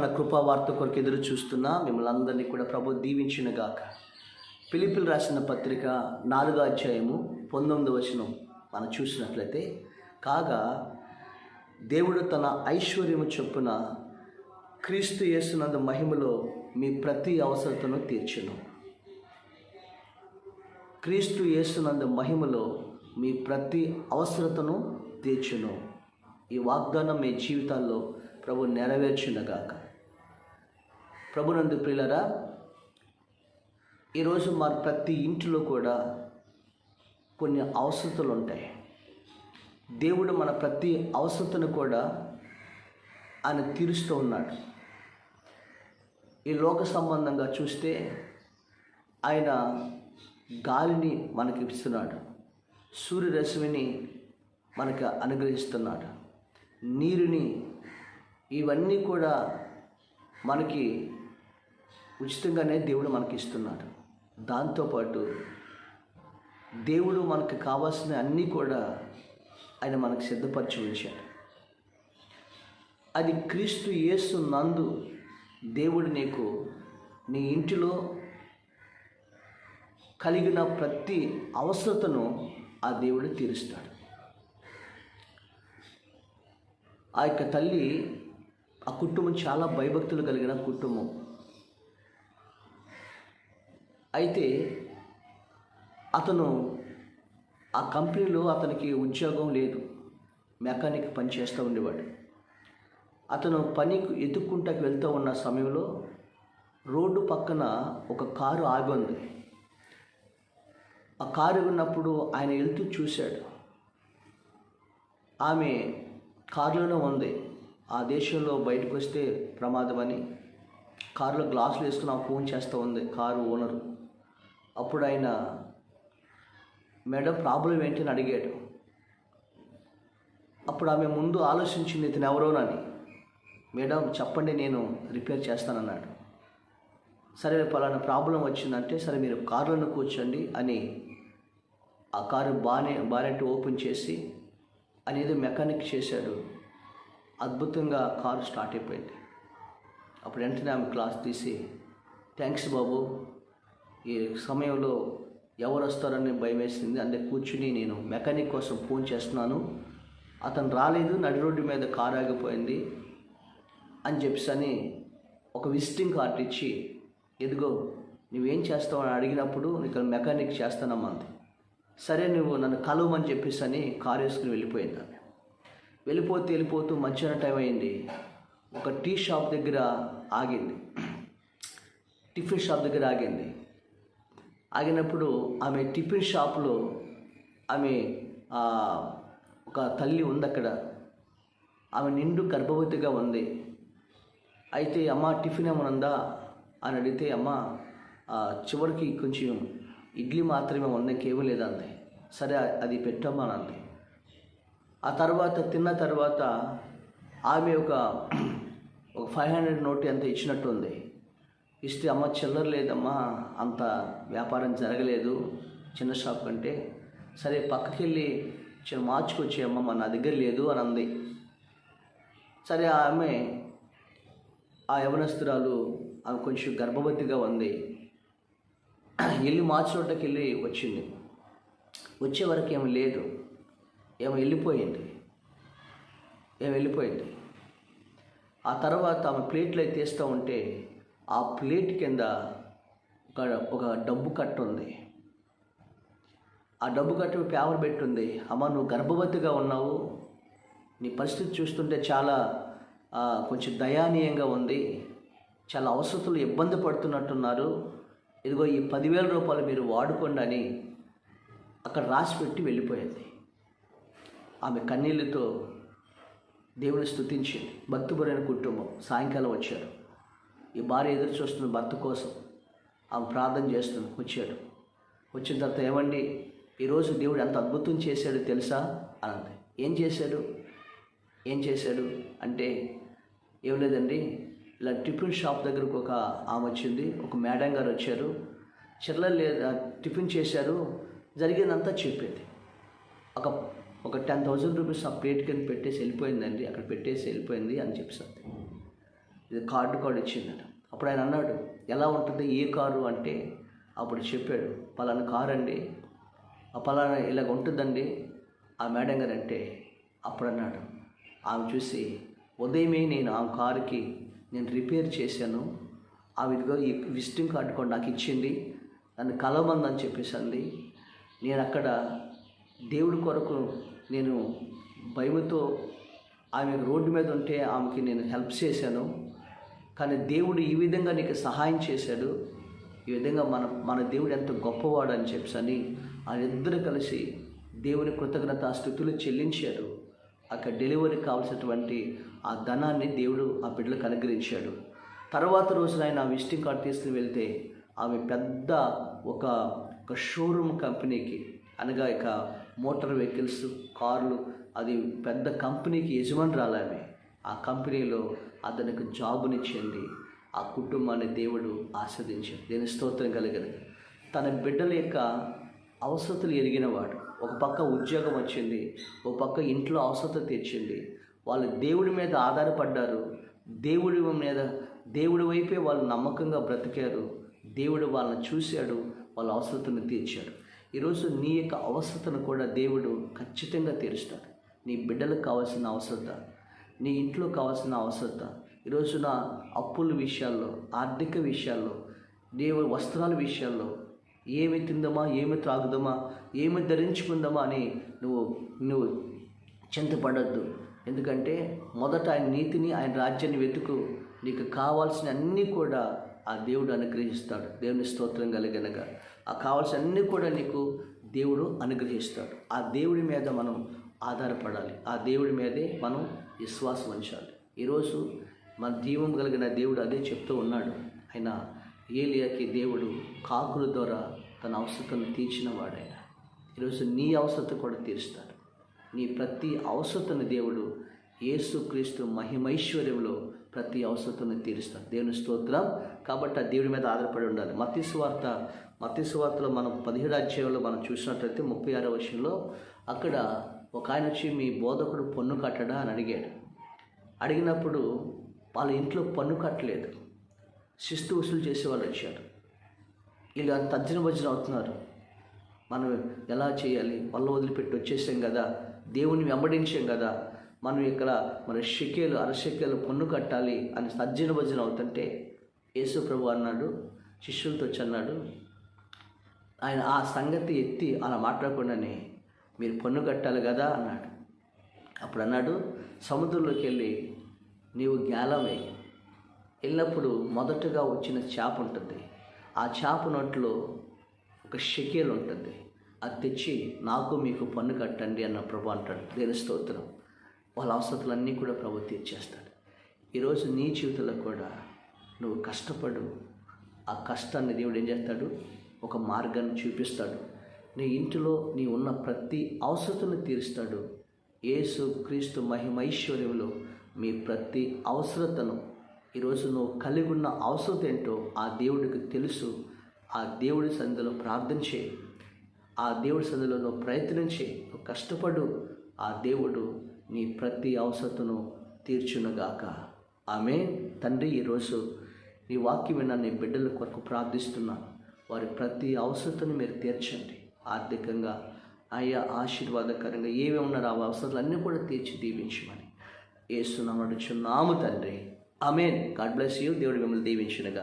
తన కృపావార్త కొరకు ఎదురు చూస్తున్న మిమ్మల్ని అందరినీ కూడా ప్రభు దీవించిన గాక పిలిపిలు రాసిన పత్రిక నాలుగో అధ్యాయము పంతొమ్మిది వచనం మనం చూసినట్లయితే కాగా దేవుడు తన ఐశ్వర్యము చొప్పున క్రీస్తు యేసునందు మహిమలో మీ ప్రతి అవసరతను తీర్చును. క్రీస్తు యేసునందు మహిమలో మీ ప్రతి అవసరతను తీర్చును. ఈ వాగ్దానం మీ జీవితాల్లో ప్రభు నెరవేర్చునగాక. ప్రభునందు ప్రియులరా ఈరోజు మన ప్రతి ఇంటిలో కూడా కొన్ని అవసరతలు ఉంటాయి దేవుడు మన ప్రతి అవసరతను కూడా ఆయన తీరుస్తూ ఉన్నాడు. ఈ లోక సంబంధంగా చూస్తే ఆయన గాలిని మనకి ఇస్తున్నాడు. సూర్యరశ్మిని మనకు అనుగ్రహిస్తున్నాడు. నీరుని ఇవన్నీ కూడా మనకి ఉచితంగానే దేవుడు మనకి ఇస్తున్నాడు దాంతోపాటు దేవుడు మనకు కావాల్సిన అన్నీ కూడా ఆయన మనకు సిద్ధపరిచి ఉంచాడు. అది క్రీస్తు యేసు నందు దేవుడు నీకు నీ ఇంటిలో కలిగిన ప్రతి అవసరతను ఆ దేవుడు తీరుస్తాడు. ఆ యొక్క తల్లి ఆ కుటుంబం చాలా భయభక్తులు కలిగిన కుటుంబం. అయితే అతను ఆ కంపెనీలో అతనికి ఉద్యోగం లేదు. మెకానిక్ పని చేస్తూ ఉండేవాడు. అతను పని ఎదుక్కుంటాకి వెళ్తూ ఉన్న సమయంలో రోడ్డు పక్కన ఒక కారు ఆగి ఉంది. ఆ కారు ఉన్నప్పుడు ఆయన వెళ్తూ చూశాడు. ఆమె కారులోనే ఉంది. ఆ దేశంలో బయటకు వస్తే ప్రమాదమని కారులో గ్లాసులు వేసుకుని ఆ ఫోన్ చేస్తూ ఉంది. Car owner. అప్పుడు ఆయన మేడం ప్రాబ్లం ఏంటి అని అడిగాడు. అప్పుడు ఆమె ముందు ఆలోచించింది ఇతను ఎవరోనని మేడం చెప్పండి నేను రిపేర్ చేస్తానన్నాడు. సరే పలానా ప్రాబ్లం వచ్చిందంటే సరే మీరు కారులను కూర్చోండి అని ఆ కారు బానే బానెట్ ఓపెన్ చేసి అనేది మెకానిక్ చేశాడు. అద్భుతంగా కారు స్టార్ట్ అయిపోయింది. అప్పుడు వెంటనే ఆమె క్లాస్ తీసి థ్యాంక్స్ బాబు ఈ సమయంలో ఎవరు వస్తారని భయం వేసింది అందుకే కూర్చుని నేను మెకానిక్ కోసం ఫోన్ చేస్తున్నాను. అతను రాలేదు నడి రోడ్డు మీద కారు ఆగిపోయింది అని చెప్పేసి ఒక విజిటింగ్ కార్డు ఇచ్చి ఎదుగో నువ్వేం చేస్తావు? అని అడిగినప్పుడు నీకు మెకానిక్ చేస్తానమ్మంది సరే నువ్వు నన్ను కలవమని చెప్పేసి అని కారు వేసుకుని వెళ్ళిపోయింది ఆమె. వెళ్ళిపోతూ వెళ్ళిపోతూ మధ్యాహ్నం టైం అయింది. ఒక టీ షాప్ దగ్గర ఆగింది. టిఫిన్ షాప్ దగ్గర ఆగింది. ఆగినప్పుడు ఆమె టిఫిన్ షాప్లో ఆమె ఒక తల్లి ఉంది అక్కడ ఆమె నిండు గర్భవతిగా ఉంది. అయితే అమ్మ టిఫిన్ ఏమైనా ఉందా అని అడిగితే అమ్మ చివరికి కొంచెం ఇడ్లీ మాత్రమే ఉంది కేవలం లేదంది సరే అది పెట్టమ్మా అని ఆ తర్వాత తిన్న తర్వాత ఆమె ఒక ఒక ఫైవ్ హండ్రెడ్ నోట్ ఎంత ఇచ్చినట్టు ఉంది ఇస్తే అమ్మ చిల్లర లేదమ్మా అంత వ్యాపారం జరగలేదు చిన్న షాప్ కంటే. సరే పక్కకి వెళ్ళి చిన్న మార్చుకొచ్చేయమ్మ మా నా దగ్గర లేదు అని అంది సరే ఆమె ఆ యవనస్తురాలు ఆమె కొంచెం గర్భవతిగా ఉంది. వెళ్ళి మార్చుకోవటానికి వెళ్ళి వచ్చింది. వచ్చే వరకు ఏమి లేదు. ఏమో వెళ్ళిపోయింది. ఏమి వెళ్ళిపోయింది. ఆ తర్వాత ఆమె ప్లేట్లు అయితే తీస్తూ ఉంటే ఆ ప్లేట్ కింద ఒక ఒక డబ్బు కట్ట ఉంది. ఆ డబ్బు కట్ట పేపర్ పెట్టుంది. అమ్మ నువ్వు గర్భవతిగా ఉన్నావు. నీ పరిస్థితి చూస్తుంటే చాలా కొంచెం దయానీయంగా ఉంది. చాలా అవసరతలు ఇబ్బంది పడుతున్నట్టున్నారు. ఇదిగో ఈ పదివేల రూపాయలు మీరు వాడుకోండి అని అక్కడ రాసి పెట్టి వెళ్ళిపోయింది. ఆమె కన్నీళ్ళతో దేవుని స్తుతించింది. భక్తిపరైన కుటుంబం. సాయంకాలం వచ్చారు. ఈ భార్య ఎదురు చూస్తున్న భర్త కోసం ఆమె ప్రార్థన చేస్తుంది వచ్చాడు వచ్చిన తర్వాత ఏమండి ఈరోజు దేవుడు ఎంత అద్భుతం చేశాడు తెలుసా? అన్నది ఏం చేశాడు? ఏం చేశాడు? అంటే ఏం లేదండి ఇలా టిఫిన్ షాప్ దగ్గరకు ఒక ఆమె వచ్చింది ఒక మేడం గారు వచ్చారు. చిల్లర లేదు టిఫిన్ చేశారు జరిగిందంతా చెప్పింది. ఒక ఒక టెన్ థౌజండ్ రూపీస్ ఆ ప్లేట్ కింద పెట్టేసి వెళ్ళిపోయిందండి అక్కడ పెట్టేసి వెళ్ళిపోయింది అని చెప్పేసి ఇది కార్డు కార్డు ఇచ్చిందట. అప్పుడు ఆయన అన్నాడు ఎలా ఉంటుంది ఏ కారు? అంటే అప్పుడు చెప్పాడు పలానా కారు అండి. ఆ పలానా ఇలాగ ఉంటుందండి. ఆ మేడం గారు అంటే అప్పుడు అన్నాడు ఆమె చూసి ఉదయమే నేను ఆ కారుకి నేను రిపేర్ చేశాను. ఆమె ఇదిగో ఈ విజిటింగ్ కార్డు కూడా నాకు ఇచ్చింది. నన్ను కలవమందని చెప్పేసి అంది. నేను అక్కడ దేవుడి కొరకు నేను భయముతో ఆమె రోడ్డు మీద ఉంటే ఆమెకి నేను హెల్ప్ చేశాను. కానీ దేవుడు ఈ విధంగా నీకు సహాయం చేశాడు. ఈ విధంగా మన మన దేవుడు ఎంత గొప్పవాడు అని చెప్పని వాళ్ళిద్దరూ కలిసి దేవుని కృతజ్ఞత స్థుతులు చెల్లించారు. అక్కడ డెలివరీ కావాల్సినటువంటి ఆ ధనాన్ని దేవుడు ఆ బిడ్డలకు అనుగ్రహించాడు. తర్వాత రోజున ఆయన ఆ విజిటింగ్ కార్డు తీసుకుని వెళ్తే ఆమె పెద్ద ఒక ఒక షోరూమ్ కంపెనీకి అనగా ఇక మోటార్ వెహికల్స్ కార్లు అది పెద్ద కంపెనీకి యజమానురాలు ఆమె. ఆ కంపెనీలో అతనికి జాబునిచ్చింది. ఆ కుటుంబాన్ని దేవుడు ఆస్వాదించాడు. దేని స్తోత్రం కలిగింది తన బిడ్డల యొక్క అవసరతలు ఎరిగినవాడు. ఒక పక్క ఉద్యోగం వచ్చింది. ఒక పక్క ఇంట్లో అవసరత తీర్చింది వాళ్ళు దేవుడి మీద ఆధారపడ్డారు. దేవుడి మీద దేవుడి వైపే వాళ్ళు నమ్మకంగా బ్రతికారు. దేవుడు వాళ్ళని చూశాడు. వాళ్ళ అవసరతను తీర్చాడు. ఈరోజు నీ యొక్క అవసరతను కూడా దేవుడు ఖచ్చితంగా తీరుస్తాడు. నీ బిడ్డలకు కావాల్సిన అవసరత నీ ఇంట్లో కావాల్సిన అవసరత. ఈరోజున అప్పుల విషయాల్లో ఆర్థిక విషయాల్లో దేవు వస్త్రాల విషయాల్లో ఏమి తిందామా ఏమి త్రాగుదామా ఏమి ధరించుకుందామా అని నువ్వు నువ్వు చింతపడద్దు. ఎందుకంటే మొదట ఆయన నీతిని ఆయన రాజ్యాన్ని వెతుకు నీకు కావాల్సిన అన్నీ కూడా ఆ దేవుడు అనుగ్రహిస్తాడు. దేవుని స్తోత్రం కలిగనగా. ఆ కావాల్సిన అన్నీ కూడా నీకు దేవుడు అనుగ్రహిస్తాడు. ఆ దేవుడి మీద మనం ఆధారపడాలి. ఆ దేవుడి మీదే మనం విశ్వాసం ఉంచాలి ఈరోజు మన దీవం కలిగిన దేవుడు అదే చెప్తూ ఉన్నాడు. ఆయన ఏలియాకి దేవుడు కాకుల ద్వారా తన అవసరతను తీర్చిన వాడైన. ఈరోజు నీ అవసరత కూడా తీరుస్తాడు. నీ ప్రతి అవసరతను దేవుడు యేసుక్రీస్తు మహిమైశ్వర్యంలో ప్రతి అవసరతను తీరుస్తాడు. దేవుని స్తోత్రం. కాబట్టి ఆ దేవుడి మీద ఆధారపడి ఉండాలి. మత్తి సువార్త మనం పదిహేడు అధ్యాయంలో మనం చూసినట్లయితే ముప్పై ఆరో వర్షంలో అక్కడ ఒక ఆయన వచ్చి మీ బోధకుడు పన్ను కట్టడా? అని అడిగాడు. అడిగినప్పుడు వాళ్ళ ఇంట్లో పన్ను కట్టలేదు. శిస్తు వసూలు చేసేవాళ్ళు వచ్చారు. వీళ్ళు అంత తర్జన భజన అవుతున్నారు. మనం ఎలా చేయాలి? వల్ల వదిలిపెట్టి వచ్చేసాం కదా. దేవుని వెంబడించాం కదా. మనం ఇక్కడ మన షెకేలు అరషెకేలు పన్ను కట్టాలి అని తర్జన భజన అవుతుంటే యేసు ప్రభు అన్నాడు శిష్యులతో వచ్చి అన్నాడు. ఆయన ఆ సంగతి ఎత్తి అలా మాట్లాడకుండానే మీరు పన్ను కట్టాలి కదా అన్నాడు. అప్పుడు అన్నాడు సముద్రంలోకి వెళ్ళి నీవు జ్ఞానమే. వేయి వెళ్ళినప్పుడు మొదటగా వచ్చిన చేప ఉంటుంది. ఆ చేప నోట్లో ఒక షెకేల్ ఉంటుంది. అది తెచ్చి నాకు మీకు పన్ను కట్టండి అన్న ప్రభు అంటాడు. దేని స్తోత్రం. వాళ్ళ అవసరాలన్నీ కూడా ప్రభు తీర్చేస్తాడు. ఈరోజు నీ జీవితంలో కూడా నువ్వు కష్టపడు. ఆ కష్టాన్ని దేవుడు ఏం చేస్తాడు? ఒక మార్గాన్ని చూపిస్తాడు. నీ ఇంటిలో నీ ఉన్న ప్రతి అవసరతను తీరుస్తాడు. యేసు క్రీస్తు మహిమైశ్వర్యంలో మీ ప్రతి అవసరతను. ఈరోజు నువ్వు కలిగి ఉన్న అవసరత ఏంటో ఆ దేవుడికి తెలుసు. ఆ దేవుడి సందులో ప్రార్థన చేయి. ఆ దేవుడి సందులో నువ్వు ప్రయత్నించి నువ్వు కష్టపడు. ఆ దేవుడు నీ ప్రతి అవసరతను తీర్చునుగాక. ఆమె తండ్రి ఈరోజు నీ వాక్యం విన్న నీ బిడ్డల కొరకు ప్రార్థిస్తున్నాను. వారి ప్రతి అవసరతను మీరు తీర్చండి. ఆర్థికంగా ఆయా ఆశీర్వాదకరంగా ఏమేమి ఉన్నారో ఆ అవసరాలన్నీ కూడా తీర్చి దీవించమని ఏస్తున్నామడుచున్నాము తండ్రి. ఆమెన్. God bless you. దేవుడు మిమ్మల్ని దీవించినగా